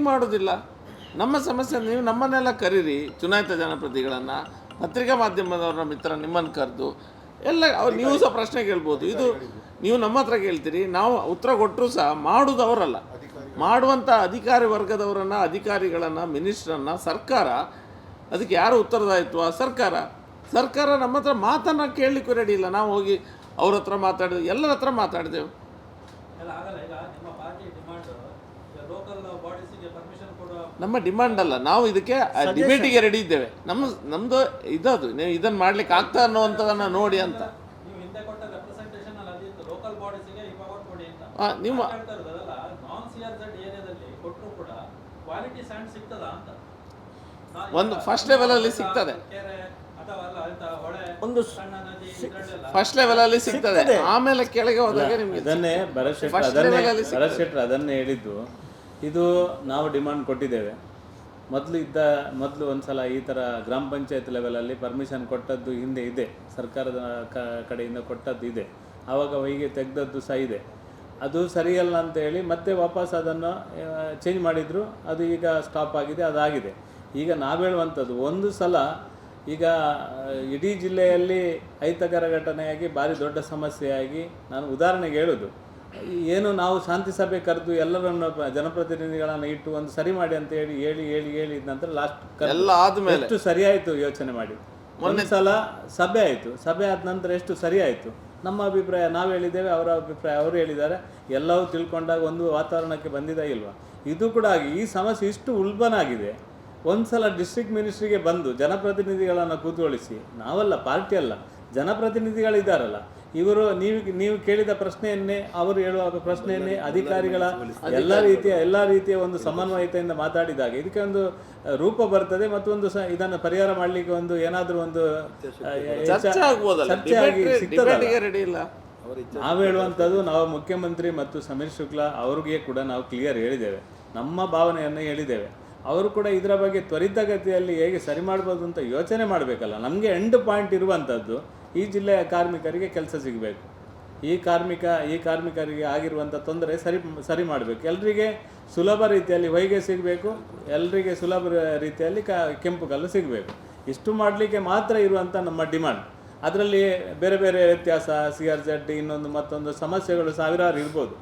Meeting ಮಾಡೋದಿಲ್ಲ. ನಮ್ಮ ಸಮಸ್ಯೆ ನೀವು ನಮ್ಮನ್ನೆಲ್ಲ ಕರೀರಿ, ಚುನಾಯಿತ ಜನಪ್ರತಿಗಳನ್ನು, ಪತ್ರಿಕಾ ಮಾಧ್ಯಮದವ್ರ ಮಿತ್ರ ನಿಮ್ಮನ್ನು ಕರೆದು, ಎಲ್ಲ ಅವ್ರು ನೀವು ಸಹ ಪ್ರಶ್ನೆ ಕೇಳ್ಬೋದು. ಇದು ನೀವು ನಮ್ಮ ಹತ್ರ ಕೇಳ್ತೀರಿ, ನಾವು ಉತ್ತರ ಕೊಟ್ಟರು ಸಹ ಮಾಡೋದು ಅವರಲ್ಲ ಮಾಡುವಂಥ ಅಧಿಕಾರಿ ವರ್ಗದವರನ್ನು, ಅಧಿಕಾರಿಗಳನ್ನು, ಮಿನಿಸ್ಟ್ರನ್ನು, ಸರ್ಕಾರ, ಅದಕ್ಕೆ ಯಾರು ಉತ್ತರದಾಯಿತ್ವ? ಸರ್ಕಾರ. ಸರ್ಕಾರ ನಮ್ಮ ಹತ್ರ ಮಾತನ್ನು ಕೇಳಲಿಕ್ಕೂ ರೆಡಿ ಇಲ್ಲ. ನಾವು ಹೋಗಿ ಅವ್ರ ಹತ್ರ ಮಾತಾಡಿದ್ವಿ, ಎಲ್ಲರ ಹತ್ರ ಮಾತಾಡಿದೆವು ಎಲ್ಲ ಆಗಲ್ಲ ಈಗ ನಿಮ್ಮ ಪಾರ್ಟಿ ಡಿಮಾಂಡ್ ಲೋಕಲ್ ಬಾಡೀಸಿಗೆ ಪರ್ಮಿಷನ್ ಕೊಡುವ ನಮ್ಮ ಡಿಮಾಂಡ್ ಅಲ್ಲ. ನಾವು ಇದಕ್ಕೆ ಡಿಬೇಟಿಗೆ ರೆಡಿ ಇದ್ದೇವೆ. ನಮ್ಮ ನಮ್ದು ಇದದು ನೀವು ಇದನ್ನು ಮಾಡ್ಲಿಕ್ಕೆ ಆಗ್ತಾ ಅನ್ನೋಂಥದನ್ನ ನೋಡಿ ಅಂತ. ನಿಮ್ಮ ಒಂದು ಫಸ್ಟ್ ಲೆವೆಲ್ ಅಲ್ಲಿ ಸಿಗ್ತದೆ. ಕೆರೆ ಅಥವಾ ಅಲ್ಲ ಅಂತ ಹೊಳೆ ಒಂದು ಫಸ್ಟ್ ಲೆವೆಲಲ್ಲಿ ಸಿಗ್ತದೆ. ಆಮೇಲೆ ಕೆಳಗೆ ಹೋದಾಗ ನಿಮ್ಗೆ ಅದನ್ನೇ ಭರತ್ ಶೆಟ್ರ್ First ಅದನ್ನೇ ಅಲ್ಲಿ ಭರತ್ ಶೆಟ್ರ್ ಅದನ್ನೇ ಹೇಳಿದ್ದು. ಇದು ನಾವು ಡಿಮಾಂಡ್ ಕೊಟ್ಟಿದ್ದೇವೆ. ಮೊದಲು ಇದ್ದ, ಮೊದಲು ಒಂದು ಸಲ ಈ ಥರ ಗ್ರಾಮ ಪಂಚಾಯತ್ ಲೆವೆಲಲ್ಲಿ ಪರ್ಮಿಷನ್ ಕೊಟ್ಟದ್ದು ಹಿಂದೆ ಇದೆ. ಸರ್ಕಾರದ ಕಡೆಯಿಂದ ಕೊಟ್ಟದ್ದು ಇದೆ. ಆವಾಗ ಹೊಯ್ಗೆ ತೆಗೆದದ್ದು ಸಹ ಇದೆ. ಅದು ಸರಿಯಲ್ಲ ಅಂತ ಹೇಳಿ ಮತ್ತೆ ವಾಪಸ್ ಅದನ್ನು ಚೇಂಜ್ ಮಾಡಿದ್ರು. ಅದು ಈಗ ಸ್ಟಾಪ್ ಆಗಿದೆ, ಅದಾಗಿದೆ. ಈಗ ನಾವು ಹೇಳುವಂಥದ್ದು, ಒಂದು ಸಲ ಈಗ ಇಡೀ ಜಿಲ್ಲೆಯಲ್ಲಿ ಐತಕರ ಘಟನೆಯಾಗಿ, ಭಾರಿ ದೊಡ್ಡ ಸಮಸ್ಯೆಯಾಗಿ ನಾನು ಉದಾಹರಣೆಗೆ ಹೇಳೋದು. ಏನು ನಾವು ಶಾಂತಿ ಸಭೆ ಕರೆದು ಎಲ್ಲರನ್ನ ಜನಪ್ರತಿನಿಧಿಗಳನ್ನ ಇಟ್ಟು ಒಂದು ಸರಿ ಮಾಡಿ ಅಂತ ಹೇಳಿ ಹೇಳಿ ಹೇಳಿ ಹೇಳಿ ನಂತರ ಲಾಸ್ಟ್ ಎಲ್ಲ ಆದ್ಮೇಲೆ. ಎಷ್ಟು ಸರಿಯಾಯಿತು ಯೋಚನೆ ಮಾಡಿ. ಒಂದು ಸಲ ಸಭೆ ಆಯಿತು. ಸಭೆ ಆದ ನಂತರ ಎಷ್ಟು ಸರಿ ಆಯ್ತು? ನಮ್ಮ ಅಭಿಪ್ರಾಯ ನಾವು ಹೇಳಿದ್ದೇವೆ ಅವರ ಅಭಿಪ್ರಾಯ ಅವರು ಹೇಳಿದ್ದಾರೆ. ಎಲ್ಲವೂ ತಿಳ್ಕೊಂಡಾಗ ಒಂದು ವಾತಾವರಣಕ್ಕೆ ಬಂದಿದೆ ಇಲ್ವಾ? ಇದು ಕೂಡ ಆಗಿ ಈ ಸಮಸ್ಯೆ ಇಷ್ಟು ಉಲ್ಬನಾಗಿದೆ ಒಂದು ಸಲ ಡಿಸ್ಟ್ರಿಕ್ಟ್ ಮಿನಿಸ್ಟ್ರಿಗೆ ಬಂದು ಜನಪ್ರತಿನಿಧಿಗಳನ್ನು ಕೂತ್ಕೊಳಿಸಿ ನಾವಲ್ಲ ಪಾರ್ಟಿ ಅಲ್ಲ ಜನಪ್ರತಿನಿಧಿಗಳಿದ್ದಾರಲ್ಲ ಇವರು ನೀವು ನೀವು ಕೇಳಿದ ಪ್ರಶ್ನೆಯನ್ನೇ ಅವರು ಹೇಳುವ ಪ್ರಶ್ನೆಯನ್ನೇ ಅಧಿಕಾರಿಗಳ ಎಲ್ಲ ರೀತಿಯ ಎಲ್ಲ ರೀತಿಯ ಒಂದು ಸಮನ್ವಯತೆಯಿಂದ ಮಾತಾಡಿದಾಗ ಇದಕ್ಕೆ ಒಂದು ರೂಪ ಬರ್ತದೆ ಮತ್ತೊಂದು ಸ ಇದನ್ನು ಪರಿಹಾರ ಮಾಡಲಿಕ್ಕೆ ಒಂದು ಏನಾದರೂ ಒಂದು ನಾವು ಹೇಳುವಂಥದ್ದು ನಾವು ಮುಖ್ಯಮಂತ್ರಿ ಮತ್ತು ಸಮೀರ್ ಶುಕ್ಲಾ ಅವ್ರಿಗೆ ಕೂಡ ನಾವು ಕ್ಲಿಯರ್ ಹೇಳಿದ್ದೇವೆ. ನಮ್ಮ ಭಾವನೆಯನ್ನು ಹೇಳಿದ್ದೇವೆ. ಅವರು ಕೂಡ ಇದರ ಬಗ್ಗೆ ತ್ವರಿತಗತಿಯಲ್ಲಿ ಹೇಗೆ ಸರಿ ಮಾಡ್ಬೋದು ಅಂತ ಯೋಚನೆ ಮಾಡಬೇಕಲ್ಲ. ನಮಗೆ ಎಂಡ್ ಪಾಯಿಂಟ್ ಇರುವಂಥದ್ದು ಈ ಜಿಲ್ಲೆಯ ಕಾರ್ಮಿಕರಿಗೆ ಕೆಲಸ ಸಿಗಬೇಕು. ಈ ಕಾರ್ಮಿಕ, ಈ ಕಾರ್ಮಿಕರಿಗೆ ಆಗಿರುವಂಥ ತೊಂದರೆ ಸರಿ ಸರಿ ಮಾಡಬೇಕು. ಎಲ್ಲರಿಗೆ ಸುಲಭ ರೀತಿಯಲ್ಲಿ ಹೊಯ್ಗೆ ಸಿಗಬೇಕು. ಎಲ್ಲರಿಗೆ ಸುಲಭ ರೀತಿಯಲ್ಲಿ ಕ, ಕೆಂಪು ಕಲ್ಲು ಸಿಗಬೇಕು. ಇಷ್ಟು ಮಾಡಲಿಕ್ಕೆ ಮಾತ್ರ ಇರುವಂಥ ನಮ್ಮ ಡಿಮಾಂಡ್. ಅದರಲ್ಲಿ ಬೇರೆ ಬೇರೆ ವ್ಯತ್ಯಾಸ, ಸಿ ಆರ್ ಜೆಡ್ ಇನ್ನೊಂದು ಮತ್ತೊಂದು ಸಮಸ್ಯೆಗಳು ಸಾವಿರಾರು ಇರ್ಬೋದು.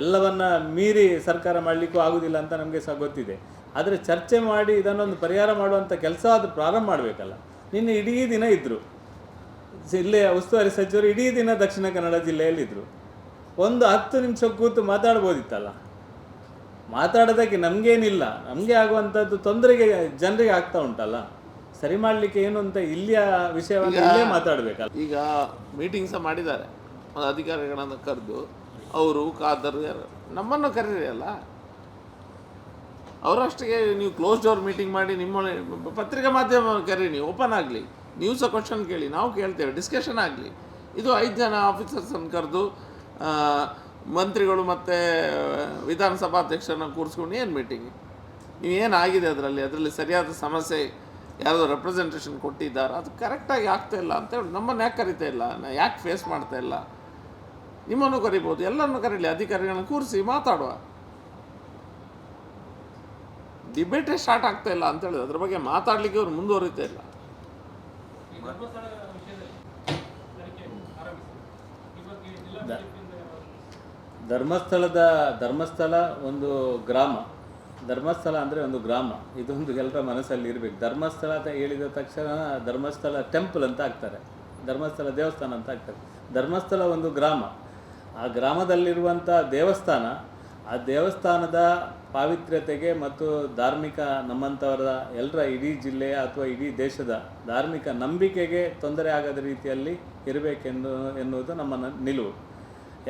ಎಲ್ಲವನ್ನ ಮೀರಿ ಸರ್ಕಾರ ಮಾಡಲಿಕ್ಕೂ ಆಗುವುದಿಲ್ಲ ಅಂತ ನಮಗೆ ಸಹ ಗೊತ್ತಿದೆ. ಆದರೆ ಚರ್ಚೆ ಮಾಡಿ ಇದನ್ನೊಂದು ಪರಿಹಾರ ಮಾಡುವಂಥ ಕೆಲಸ ಅದು ಪ್ರಾರಂಭ ಮಾಡಬೇಕಲ್ಲ. ನಿನ್ನೆ ಇಡೀ ದಿನ ಇದ್ದರು ಜಿಲ್ಲೆಯ ಉಸ್ತುವಾರಿ ಸಚಿವರು ಇಡೀ ದಿನ ದಕ್ಷಿಣ ಕನ್ನಡ ಜಿಲ್ಲೆಯಲ್ಲಿದ್ದರು ಒಂದು ಹತ್ತು ನಿಮಿಷ ಕೂತು ಮಾತಾಡ್ಬೋದಿತ್ತಲ್ಲ? ಮಾತಾಡೋದಕ್ಕೆ ನಮಗೇನಿಲ್ಲ. ನಮಗೆ ಆಗುವಂಥದ್ದು ತೊಂದರೆಗೆ ಜನರಿಗೆ ಆಗ್ತಾ ಉಂಟಲ್ಲ. ಸರಿ ಮಾಡಲಿಕ್ಕೆ ಏನು ಅಂತ ಇಲ್ಲಿಯ ವಿಷಯವನ್ನು ಇಲ್ಲೇ ಮಾತಾಡಬೇಕಲ್ಲ. ಈಗ ಮೀಟಿಂಗ್ ಸಹ ಮಾಡಿದ್ದಾರೆ. ಒಂದು ಅಧಿಕಾರಿಗಳನ್ನು ಕರೆದು ಅವರು ಖಾದರ್ ಯಾರು ನಮ್ಮನ್ನು ಕರೀರಿ ಅಲ್ಲ? ಅವರಷ್ಟಿಗೆ ನೀವು ಕ್ಲೋಸ್ ಡೋರ್ ಮೀಟಿಂಗ್ ಮಾಡಿ ನಿಮ್ಮ ಪತ್ರಿಕಾ ಮಾಧ್ಯಮ ಕರೀರಿ ನೀವು ಓಪನ್ ಆಗಲಿ. ನೀವು ಸಹ ಕ್ವಶನ್ ಕೇಳಿ, ನಾವು ಕೇಳ್ತೇವೆ ಡಿಸ್ಕಷನ್ ಆಗಲಿ. ಇದು ಐದು ಜನ ಆಫೀಸರ್ಸನ್ನು ಕರೆದು ಮಂತ್ರಿಗಳು ಮತ್ತು ವಿಧಾನಸಭಾಧ್ಯಕ್ಷರನ್ನ ಕೂರಿಸ್ಕೊಂಡು ಏನು ಮೀಟಿಂಗ್ ನೀವು ಏನಾಗಿದೆ ಅದರಲ್ಲಿ? ಅದರಲ್ಲಿ ಸರಿಯಾದ ಸಮಸ್ಯೆ ಯಾರಾದರೂ ರೆಪ್ರೆಸೆಂಟೇಷನ್ ಕೊಟ್ಟಿದ್ದಾರೆ? ಅದು ಕರೆಕ್ಟಾಗಿ ಆಗ್ತಾ ಇಲ್ಲ ಅಂತೇಳಿ ನಮ್ಮನ್ನು ಯಾಕೆ ಕರಿತಾ ಇಲ್ಲ? ನಾ ಯಾಕೆ ಫೇಸ್ ಮಾಡ್ತಾ ಇಲ್ಲ? ನಿಮ್ಮನ್ನು ಕರಿಬೋದು, ಎಲ್ಲರನ್ನು ಕರೀಲಿ, ಅಧಿಕಾರಿಗಳನ್ನ ಕೂರಿಸಿ ಮಾತಾಡುವ. ಡಿಬೇಟೇ ಸ್ಟಾರ್ಟ್ ಆಗ್ತಾ ಇಲ್ಲ ಅಂತೇಳಿದ್ರು ಅದ್ರ ಬಗ್ಗೆ ಮಾತಾಡಲಿಕ್ಕೆ ಅವ್ರು ಮುಂದುವರಿತಾ ಇಲ್ಲ. ಧರ್ಮಸ್ಥಳದ ಧರ್ಮಸ್ಥಳ ಒಂದು ಗ್ರಾಮ. ಧರ್ಮಸ್ಥಳ ಅಂದರೆ ಒಂದು ಗ್ರಾಮ. ಇದೊಂದು ಎಲ್ಲರ ಮನಸ್ಸಲ್ಲಿ ಇರಬೇಕು. ಧರ್ಮಸ್ಥಳ ಅಂತ ಹೇಳಿದ ತಕ್ಷಣ ಧರ್ಮಸ್ಥಳ ಟೆಂಪಲ್ ಅಂತ ಆಗ್ತಾರೆ ಧರ್ಮಸ್ಥಳ ದೇವಸ್ಥಾನ ಅಂತ ಆಗ್ತಾರೆ ಧರ್ಮಸ್ಥಳ ಒಂದು ಗ್ರಾಮ. ಆ ಗ್ರಾಮದಲ್ಲಿರುವಂಥ ದೇವಸ್ಥಾನ ಆ ದೇವಸ್ಥಾನದ ಪಾವಿತ್ರ್ಯತೆಗೆ ಮತ್ತು ಧಾರ್ಮಿಕ ನಮ್ಮಂಥವರ ಎಲ್ಲರ ಇಡೀ ಜಿಲ್ಲೆಯ ಅಥವಾ ಇಡೀ ದೇಶದ ಧಾರ್ಮಿಕ ನಂಬಿಕೆಗೆ ತೊಂದರೆ ಆಗದ ರೀತಿಯಲ್ಲಿ ಇರಬೇಕೆಂದು ಎನ್ನುವುದು ನಮ್ಮ ನಿಲುವು.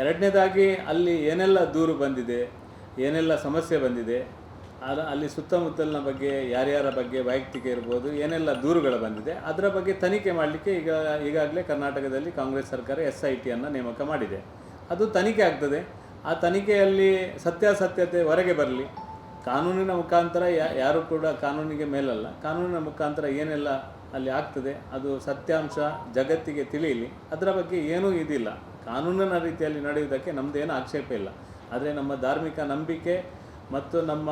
ಎರಡನೇದಾಗಿ ಅಲ್ಲಿ ಏನೆಲ್ಲ ದೂರು ಬಂದಿದೆ, ಏನೆಲ್ಲ ಸಮಸ್ಯೆ ಬಂದಿದೆ, ಅದು ಅಲ್ಲಿ ಸುತ್ತಮುತ್ತಲಿನ ಬಗ್ಗೆ ಯಾರ್ಯಾರ ಬಗ್ಗೆ ವೈಯಕ್ತಿಕ ಇರ್ಬೋದು, ಏನೆಲ್ಲ ದೂರುಗಳು ಬಂದಿದೆ, ಅದರ ಬಗ್ಗೆ ತನಿಖೆ ಮಾಡಲಿಕ್ಕೆ ಈಗ, ಈಗಾಗಲೇ ಕರ್ನಾಟಕದಲ್ಲಿ ಕಾಂಗ್ರೆಸ್ ಸರ್ಕಾರ ಎಸ್ ಐ ಟಿಯನ್ನು ನೇಮಕ ಮಾಡಿದೆ. ಅದು ತನಿಖೆ ಆಗ್ತದೆ. ಆ ತನಿಖೆಯಲ್ಲಿ ಸತ್ಯಾಸತ್ಯತೆ ಹೊರಗೆ ಬರಲಿ. ಕಾನೂನಿನ ಮುಖಾಂತರ ಯಾರು ಕೂಡ ಕಾನೂನಿಗೆ ಮೇಲಲ್ಲ. ಕಾನೂನಿನ ಮುಖಾಂತರ ಏನೆಲ್ಲ ಅಲ್ಲಿ ಆಗ್ತದೆ, ಅದು ಸತ್ಯಾಂಶ ಜಗತ್ತಿಗೆ ತಿಳಿಯಲಿ ಅದರ ಬಗ್ಗೆ ಏನೂ ಇದಿಲ್ಲ. ಕಾನೂನಿನ ರೀತಿಯಲ್ಲಿ ನಡೆಯುವುದಕ್ಕೆ ನಮ್ಮದೇನು ಆಕ್ಷೇಪ ಇಲ್ಲ. ಆದರೆ ನಮ್ಮ ಧಾರ್ಮಿಕ ನಂಬಿಕೆ ಮತ್ತು ನಮ್ಮ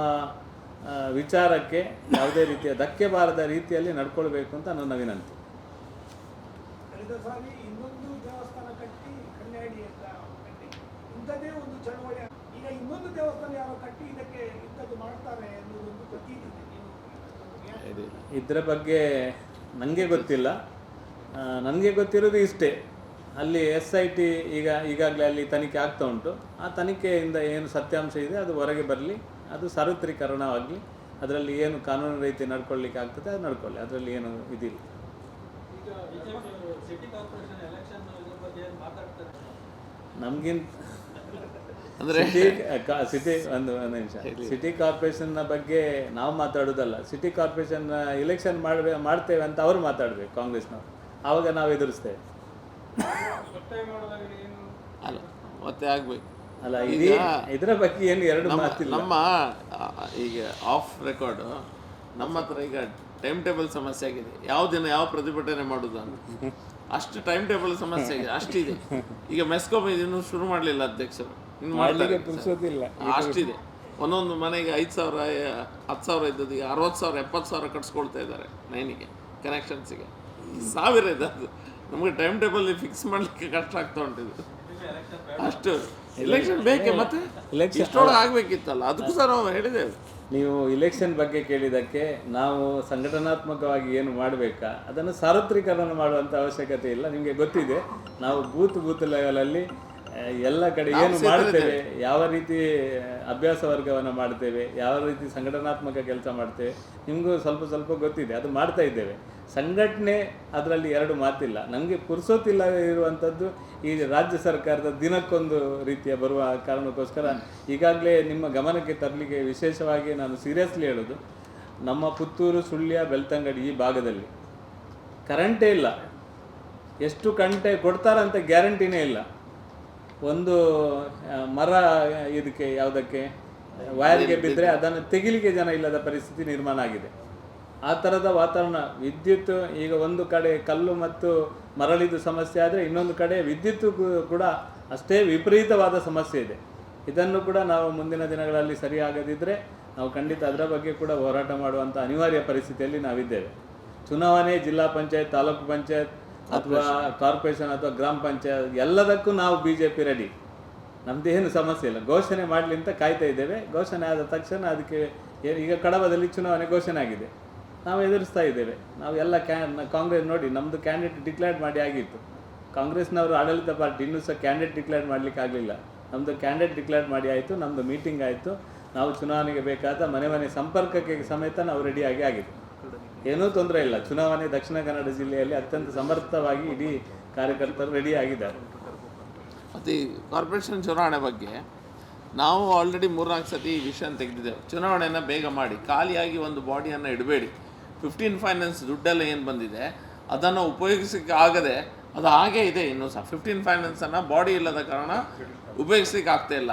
ವಿಚಾರಕ್ಕೆ ಯಾವುದೇ ರೀತಿಯ ಧಕ್ಕೆ ಬಾರದ ರೀತಿಯಲ್ಲಿ ನಡ್ಕೊಳ್ಬೇಕು ಅಂತ ನನ್ನ ವಿನಂತಿ ಕಳೆದ ಸಾರಿ ಇನ್ನೊಂದು ದೇವಸ್ಥಾನ ಕಟ್ಟಿ ಕಲ್ಯಾಣಿ ಅಂತ ಕಟ್ಟಿ ಇಂಥದ್ದೇ ಒಂದು ಚಳವಳಿ ಈಗ ಇನ್ನೊಂದು ದೇವಸ್ಥಾನ ಯಾರೋ ಕಟ್ಟಿ ಇದಕ್ಕೆ ಇಂಥದ್ದು ಮಾಡ್ತಾರೆ ಅನ್ನೋದೊಂದು ಪ್ರತೀತಿ. ಇದೆ. ನೀವು ಇದರ ಬಗ್ಗೆ ನನಗೆ ಗೊತ್ತಿಲ್ಲ. ನನಗೆ ಗೊತ್ತಿರೋದು ಇಷ್ಟೇ. ಅಲ್ಲಿ ಎಸ್ ಐ ಟಿ ಈಗ ಈಗಾಗಲೇ ಅಲ್ಲಿ ತನಿಖೆ ಆಗ್ತಾ ಉಂಟು. ಆ ತನಿಖೆಯಿಂದ ಏನು ಸತ್ಯಾಂಶ ಇದೆ ಅದು ಹೊರಗೆ ಬರಲಿ ಅದು ಸಾರ್ವತ್ರಿಕರಣವಾಗಲಿ ಅದರಲ್ಲಿ ಏನು ಕಾನೂನು ರೀತಿ ನಡ್ಕೊಳ್ಳಿಕ್ಕೆ ಆಗ್ತದೆ ಅದು ನಡ್ಕೊಳ್ಳಿ ಅದರಲ್ಲಿ ಏನು ಇದಿಲ್ಲ. ನಮಗಿಂತ ಅಂದರೆ ಸಿಟಿ ಸಿಟಿ ಒಂದು ಒಂದು ನಿಮಿಷ. ಸಿಟಿ ಕಾರ್ಪೊರೇಷನ್ನ ಬಗ್ಗೆ ನಾವು ಮಾತಾಡೋದಲ್ಲ ಸಿಟಿ ಕಾರ್ಪೊರೇಷನ್ ಇಲೆಕ್ಷನ್ ಮಾಡ್ಬೇ ಮಾಡ್ತೇವೆ ಅಂತ ಅವ್ರು ಮಾತಾಡಬೇಕು ಕಾಂಗ್ರೆಸ್ನವ್ರು. ಆವಾಗ ನಾವು ಎದುರಿಸ್ತೇವೆ. ಅಲ್ಲ ಮತ್ತೆ ಆಗ್ಬೇಕು. ಅಲ್ಲ ಈಗ ಇದರ ಬಗ್ಗೆ ಏನು ಎರಡು ಮಾತಿಲ್ಲ. ನಮ್ಮ ಈಗ ಆಫ್ ರೆಕಾರ್ಡ್ ನಮ್ಮ ಹತ್ರ ಈಗ ಟೈಮ್ ಟೇಬಲ್ ಸಮಸ್ಯೆ ಆಗಿದೆ. ಯಾವ ದಿನ ಯಾವ ಪ್ರತಿಭಟನೆ ಮಾಡೋದು ಅಂತ. ಅಷ್ಟು ಟೈಮ್ ಟೇಬಲ್ ಸಮಸ್ಯೆ ಆಗಿದೆ ಅಷ್ಟಿದೆ. ಈಗ ಮೆಸ್ಕೋಮ್ ಇದನ್ನು ಶುರು ಮಾಡಲಿಲ್ಲ ಅಧ್ಯಕ್ಷರು. ಮಾಡ್ತಾರೆ ಆ, ಅಷ್ಟಿದೆ. ಒಂದೊಂದು ಮನೆಗೆ ಐದು ಸಾವಿರ ಹತ್ತು ಸಾವಿರ ಇದ್ದದ್ದು ಈಗ ಅರವತ್ತು ಸಾವಿರ ಎಪ್ಪತ್ತು ಸಾವಿರ ಕಟ್ಸ್ಕೊಳ್ತಾ ಇದ್ದಾರೆ ನೈನಿಗೆ ಕನೆಕ್ಷನ್ಸಿಗೆ ಸಾವಿರ ಇದೆ ಅದು. ನಮಗೆ ಟೈಮ್ ಟೇಬಲ್ ಫಿಕ್ಸ್ ಮಾಡಲಿಕ್ಕೆ ಕಷ್ಟ ಆಗ್ತಾ ಉಂಟಿದ್ದು ಅಷ್ಟು. ಎಲೆಕ್ಷನ್ ಬೇಕೆ ಮತ್ತೆ? ಇಷ್ಟೊಳಗೆ ಆಗಬೇಕಿತ್ತಲ್ಲ. ಅದಕ್ಕೂ ಸಹ ನಾವು ಹೇಳಿದ್ದೇವೆ ನೀವು ಇಲೆಕ್ಷನ್ ಬಗ್ಗೆ ಕೇಳಿದ್ದಕ್ಕೆ ನಾವು ಸಂಘಟನಾತ್ಮಕವಾಗಿ ಏನು ಮಾಡಬೇಕಾ? ಅದನ್ನು ಸಾರ್ವತ್ರಿಕರಣ ಮಾಡುವಂಥ ಅವಶ್ಯಕತೆ ಇಲ್ಲ. ನಿಮಗೆ ಗೊತ್ತಿದೆ. ನಾವು ಬೂತ್ ಬೂತ್ ಲೆವೆಲಲ್ಲಿ ಎಲ್ಲ ಕಡೆ ಏನು ಮಾಡ್ತೇವೆ? ಯಾವ ರೀತಿ ಅಭ್ಯಾಸ ವರ್ಗವನ್ನು ಮಾಡ್ತೇವೆ? ಯಾವ ರೀತಿ ಸಂಘಟನಾತ್ಮಕ ಕೆಲಸ ಮಾಡ್ತೇವೆ? ನಿಮಗೂ ಸ್ವಲ್ಪ ಸ್ವಲ್ಪ ಗೊತ್ತಿದೆ ಅದು ಮಾಡ್ತಾ ಇದ್ದೇವೆ. ಸಂಘಟನೆ ಅದರಲ್ಲಿ ಎರಡು ಮಾತಿಲ್ಲ. ನಮಗೆ ಪುರ್ಸೋತಿಲ್ಲ ಇರುವಂಥದ್ದು ಈ ರಾಜ್ಯ ಸರ್ಕಾರದ ದಿನಕ್ಕೊಂದು ರೀತಿಯ ಬರುವ ಕಾರಣಕ್ಕೋಸ್ಕರ ಈಗಾಗಲೇ ನಿಮ್ಮ ಗಮನಕ್ಕೆ ತರಲಿಕ್ಕೆ ವಿಶೇಷವಾಗಿ ನಾನು ಸೀರಿಯಸ್ಲಿ ಹೇಳೋದು ನಮ್ಮ ಪುತ್ತೂರು ಸುಳ್ಯ ಬೆಳ್ತಂಗಡಿ ಈ ಭಾಗದಲ್ಲಿ ಕರೆಂಟೇ ಇಲ್ಲ. ಎಷ್ಟು ಗಂಟೆ ಕೊಡ್ತಾರಂತ ಗ್ಯಾರಂಟಿನೇ ಇಲ್ಲ. ಒಂದು ಮರ ಇದಕ್ಕೆ ಯಾವುದಕ್ಕೆ ವಯರ್ಗೆ ಬಿದ್ದರೆ ಅದನ್ನು ತೆಗಿಲಿಕ್ಕೆ ಜನ ಇಲ್ಲದ ಪರಿಸ್ಥಿತಿ ನಿರ್ಮಾಣ ಆಗಿದೆ. ಆ ಥರದ ವಾತಾವರಣ ವಿದ್ಯುತ್ ಈಗ ಒಂದು ಕಡೆ ಕಲ್ಲು ಮತ್ತು ಮರಳಿದು ಸಮಸ್ಯೆ ಆದರೆ ಇನ್ನೊಂದು ಕಡೆ ವಿದ್ಯುತ್ ಕೂಡ ಅಷ್ಟೇ ವಿಪರೀತವಾದ ಸಮಸ್ಯೆ ಇದೆ. ಇದನ್ನು ಕೂಡ ನಾವು ಮುಂದಿನ ದಿನಗಳಲ್ಲಿ ಸರಿಯಾಗದಿದ್ದರೆ ನಾವು ಖಂಡಿತ ಅದರ ಬಗ್ಗೆ ಕೂಡ ಹೋರಾಟ ಮಾಡುವಂಥ ಅನಿವಾರ್ಯ ಪರಿಸ್ಥಿತಿಯಲ್ಲಿ ನಾವಿದ್ದೇವೆ. ಚುನಾವಣೆ ಜಿಲ್ಲಾ ಪಂಚಾಯತ್ ತಾಲೂಕು ಪಂಚಾಯತ್ ಅಥವಾ ಕಾರ್ಪೊರೇಷನ್ ಅಥವಾ ಗ್ರಾಮ ಪಂಚಾಯತ್ ಎಲ್ಲದಕ್ಕೂ ನಾವು ಬಿ ಜೆ ಪಿ ರೆಡಿ ನಮ್ದೇನು ಸಮಸ್ಯೆ ಇಲ್ಲ. ಘೋಷಣೆ ಮಾಡಲಿ ಅಂತ ಕಾಯ್ತಾ ಇದ್ದೇವೆ. ಘೋಷಣೆ ಆದ ತಕ್ಷಣ ಅದಕ್ಕೆ ಈಗ ಕಡಬದಲ್ಲಿ ಚುನಾವಣೆ ಘೋಷಣೆ ಆಗಿದೆ. ನಾವು ಎದುರಿಸ್ತಾ ಇದ್ದೇವೆ. ನಾವು ಎಲ್ಲ ಕ್ಯಾ ಕಾಂಗ್ರೆಸ್ ನೋಡಿ ನಮ್ಮದು ಕ್ಯಾಂಡಿಡೇಟ್ ಡಿಕ್ಲೇರ್ ಮಾಡಿ ಆಗಿತ್ತು. ಕಾಂಗ್ರೆಸ್ನವರು ಆಡಳಿತ ಪಾರ್ಟಿ ಇನ್ನೂ ಸಹ ಕ್ಯಾಂಡಿಡೇಟ್ ಡಿಕ್ಲೇರ್ ಮಾಡಲಿಕ್ಕೆ ಆಗಲಿಲ್ಲ. ನಮ್ಮದು ಕ್ಯಾಂಡಿಡೇಟ್ ಡಿಕ್ಲೇರ್ ಮಾಡಿ ಆಯಿತು. ನಮ್ಮದು ಮೀಟಿಂಗ್ ಆಯಿತು. ನಾವು ಚುನಾವಣೆಗೆ ಬೇಕಾದ ಮನೆ ಮನೆ ಸಂಪರ್ಕಕ್ಕೆ ಸಮೇತ ನಾವು ರೆಡಿಯಾಗಿ ಆಗಿದೆ ಏನೂ ತೊಂದರೆ ಇಲ್ಲ. ಚುನಾವಣೆ ದಕ್ಷಿಣ ಕನ್ನಡ ಜಿಲ್ಲೆಯಲ್ಲಿ ಅತ್ಯಂತ ಸಮರ್ಥವಾಗಿ ಇಡೀ ಕಾರ್ಯಕರ್ತರು ರೆಡಿ ಆಗಿದ್ದಾರೆ. ಈ ಕಾರ್ಪೊರೇಷನ್ ಚುನಾವಣೆ ಬಗ್ಗೆ ನಾವು ಆಲ್ರೆಡಿ ಮೂರ್ನಾಲ್ಕು ಸತಿ ಈ ವಿಷಯನ ತೆಗೆದಿದ್ದೇವೆ. ಚುನಾವಣೆಯನ್ನು ಬೇಗ ಮಾಡಿ, ಖಾಲಿಯಾಗಿ ಒಂದು ಬಾಡಿಯನ್ನು ಇಡಬೇಡಿ. ಫಿಫ್ಟೀನ್ ಫೈನಾನ್ಸ್ ದುಡ್ಡೆಲ್ಲ ಏನು ಬಂದಿದೆ, ಅದನ್ನು ಉಪಯೋಗಿಸಕ್ಕೆ ಆಗದೆ ಅದು ಹಾಗೇ ಇದೆ ಇನ್ನೂ ಸಹ. ಫಿಫ್ಟೀನ್ ಫೈನಾನ್ಸನ್ನು ಬಾಡಿ ಇಲ್ಲದ ಕಾರಣ ಉಪಯೋಗಿಸಲಿಕ್ಕೆ ಆಗ್ತಾ ಇಲ್ಲ.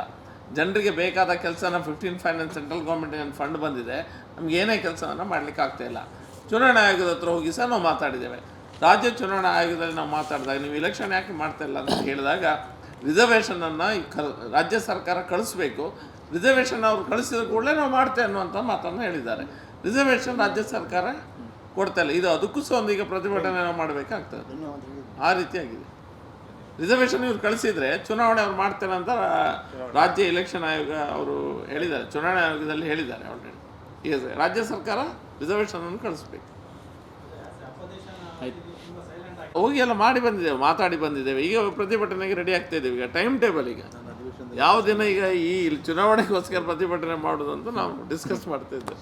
ಜನರಿಗೆ ಬೇಕಾದ ಕೆಲಸನ fifteen finance central government fund ಬಂದಿದೆ, ನಮ್ಗೆ ಏನೇ ಕೆಲಸವನ್ನು ಮಾಡಲಿಕ್ಕೆ ಇಲ್ಲ. ಚುನಾವಣಾ ಆಯೋಗದ ಹತ್ರ ಹೋಗಿ ಸಹ ನಾವು ಮಾತಾಡಿದ್ದೇವೆ. ರಾಜ್ಯ ಚುನಾವಣಾ ಆಯೋಗದಲ್ಲಿ ನಾವು ಮಾತಾಡಿದಾಗ ನೀವು ಇಲೆಕ್ಷನ್ ಯಾಕೆ ಮಾಡ್ತಾ ಇಲ್ಲ ಅಂತ ಹೇಳಿದಾಗ ರಿಸರ್ವೇಷನನ್ನು ಕ ರಾಜ್ಯ ಸರ್ಕಾರ ಕಳಿಸ್ಬೇಕು. ರಿಸರ್ವೇಷನ್ ಅವ್ರು ಕಳಿಸಿದ ಕೂಡಲೇ ನಾವು ಮಾಡ್ತೇವೆ ಅನ್ನುವಂಥ ಮಾತನ್ನು ಹೇಳಿದ್ದಾರೆ. ರಿಸರ್ವೇಷನ್ ರಾಜ್ಯ ಸರ್ಕಾರ ಕೊಡ್ತಾ ಇಲ್ಲ. ಇದು ಅದಕ್ಕೂ ಸಹ ಒಂದು ಈಗ ಪ್ರತಿಭಟನೆ ನಾವು ಮಾಡಬೇಕಾಗ್ತದೆ. ಆ ರೀತಿಯಾಗಿದೆ ರಿಸರ್ವೇಷನ್ ಇವ್ರು ಕಳಿಸಿದ್ರೆ ಚುನಾವಣೆ ಅವ್ರು ಮಾಡ್ತೇನೆ ಅಂತ ರಾಜ್ಯ ಎಲೆಕ್ಷನ್ ಆಯೋಗ ಅವರು ಹೇಳಿದ್ದಾರೆ. ಚುನಾವಣಾ ಆಯೋಗದಲ್ಲಿ ಹೇಳಿದ್ದಾರೆ ಆಲ್ರೆಡಿ ರಾಜ್ಯ ಸರ್ಕಾರ ರಿಸರ್ವೇಷನನ್ನು ಕಳಿಸ್ಬೇಕು ಆಯ್ತು ಹೋಗಿ ಎಲ್ಲ ಮಾಡಿ ಬಂದಿದ್ದೇವೆ, ಮಾತಾಡಿ ಬಂದಿದ್ದೇವೆ. ಈಗ ಪ್ರತಿಭಟನೆಗೆ ರೆಡಿ ಆಗ್ತಾ ಇದ್ದೇವೆ. ಈಗ ಟೈಮ್ ಟೇಬಲ್ ಈಗ. ಯಾವ ದಿನ ಈಗ ಈ ಚುನಾವಣೆಗೋಸ್ಕರ ಪ್ರತಿಭಟನೆ ಮಾಡೋದು ಅಂತ ನಾವು ಡಿಸ್ಕಸ್ ಮಾಡ್ತಾ ಇದ್ದೇವೆ.